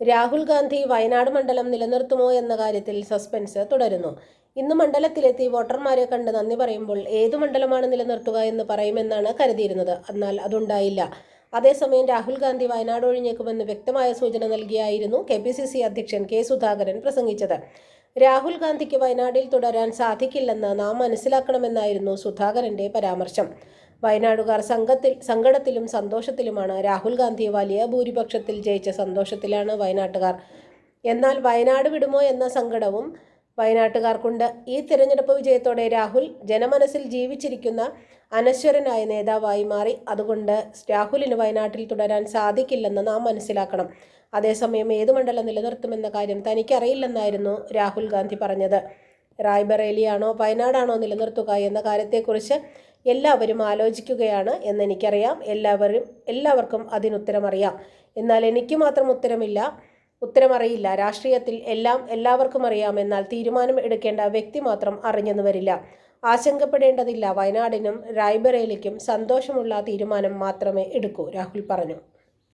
രാഹുൽ ഗാന്ധി വയനാട് മണ്ഡലം നിലനിർത്തുമോ എന്ന കാര്യത്തിൽ സസ്പെൻസ് തുടരുന്നു. ഇന്ന് മണ്ഡലത്തിലെത്തി വോട്ടർമാരെ കണ്ട് നന്ദി പറയുമ്പോൾ ഏതു മണ്ഡലമാണ് നിലനിർത്തുക എന്ന് പറയുമെന്നാണ് കരുതിയിരുന്നത്. എന്നാൽ അതുണ്ടായില്ല. അതേസമയം രാഹുൽ ഗാന്ധി വയനാട് ഒഴിഞ്ഞേക്കുമെന്ന് വ്യക്തമായ സൂചന നൽകിയായിരുന്നു കെ പി സി സി അധ്യക്ഷൻ കെ സുധാകരൻ പ്രസംഗിച്ചത്. രാഹുൽ ഗാന്ധിക്ക് വയനാട്ടിൽ തുടരാൻ സാധിക്കില്ലെന്ന് നാം മനസ്സിലാക്കണമെന്നായിരുന്നു സുധാകരന്റെ പരാമർശം. വയനാടുകാർ സംഘത്തിൽ സങ്കടത്തിലും സന്തോഷത്തിലുമാണ്. രാഹുൽ ഗാന്ധി വലിയ ഭൂരിപക്ഷത്തിൽ ജയിച്ച സന്തോഷത്തിലാണ് വയനാട്ടുകാർ. എന്നാൽ വയനാട് വിടുമോ എന്ന സങ്കടവും വയനാട്ടുകാർക്കുണ്ട്. ഈ തിരഞ്ഞെടുപ്പ് വിജയത്തോടെ രാഹുൽ ജനമനസ്സിൽ ജീവിച്ചിരിക്കുന്ന അനശ്വരനായ നേതാവായി മാറി. അതുകൊണ്ട് രാഹുലിന് വയനാട്ടിൽ തുടരാൻ സാധിക്കില്ലെന്ന് നാം മനസ്സിലാക്കണം. അതേസമയം ഏത് മണ്ഡലം നിലനിർത്തുമെന്ന കാര്യം തനിക്കറിയില്ലെന്നായിരുന്നു രാഹുൽ ഗാന്ധി പറഞ്ഞത്. റായ്ബറേലിയാണോ വയനാടാണോ നിലനിർത്തുക എന്ന കാര്യത്തെക്കുറിച്ച് എല്ലാവരും ആലോചിക്കുകയാണ് എന്നെനിക്കറിയാം. എല്ലാവരും എല്ലാവർക്കും അതിനുത്തരമറിയാം. എന്നാൽ എനിക്ക് മാത്രം ഉത്തരമില്ല ഉത്തരമറിയില്ല. രാഷ്ട്രീയത്തിൽ എല്ലാം എല്ലാവർക്കും അറിയാം. എന്നാൽ തീരുമാനം എടുക്കേണ്ട വ്യക്തി മാത്രം അറിഞ്ഞെന്ന് വരില്ല. ആശങ്കപ്പെടേണ്ടതില്ല. വയനാടിനും റായ്ബറേലിക്കും സന്തോഷമുള്ള തീരുമാനം മാത്രമേ എടുക്കൂ രാഹുൽ പറഞ്ഞു.